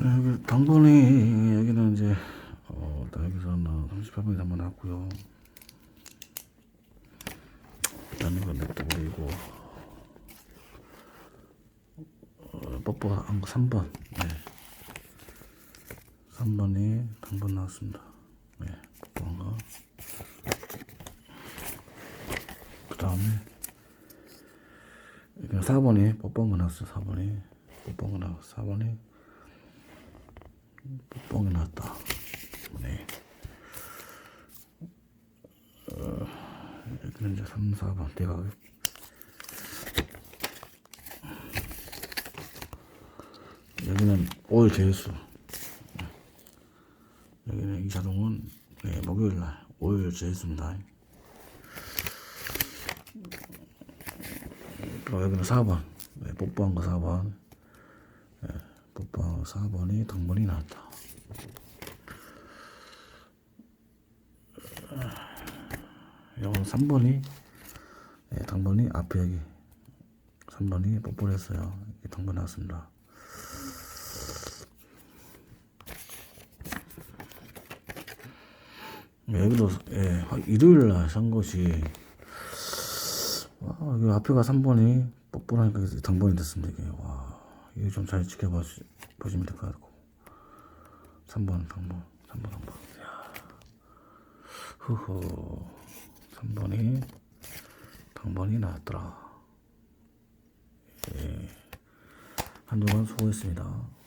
여기 당번이 여기는 이제 어, 딱 여기서는 38번이 한번 나왔고요. 일단 이거 냅둬버리고 어, 뽀뽀한 거 3번 네. 3번이 당번 나왔습니다. 네, 뽀뽀한 거. 그 다음에 여기 4번이 뽀뽀한 거 나왔어요. 4번이 뽀뽀한 거 나왔어. 4번이 게 나왔다. 네. 어, 여기는 이제 3, 4번 대각. 여기는 올 제수. 여기는 이 자동은 네, 목요일 날 5일 제수입니다. 그리고 여기는 4번. 네, 뽀뽀한 거 4번. 네, 4번이 당번이 나왔다. 이건 3번이 네, 당번이 앞에 여기 3번이 뽀뽀를 했어요. 당번 나왔습니다. 네, 여기도 예, 일요일 날산 것이 와, 여기 앞에가 3번이 뽀뽀하니까 당번이 됐습니다. 이게 와, 이거 좀 잘 지켜봐 주- 보시면 될 것 같고. 3번 당번 3번 당번. 야. 흐흐 3번이 당번이 나왔더라. 예. 한동안 수고했습니다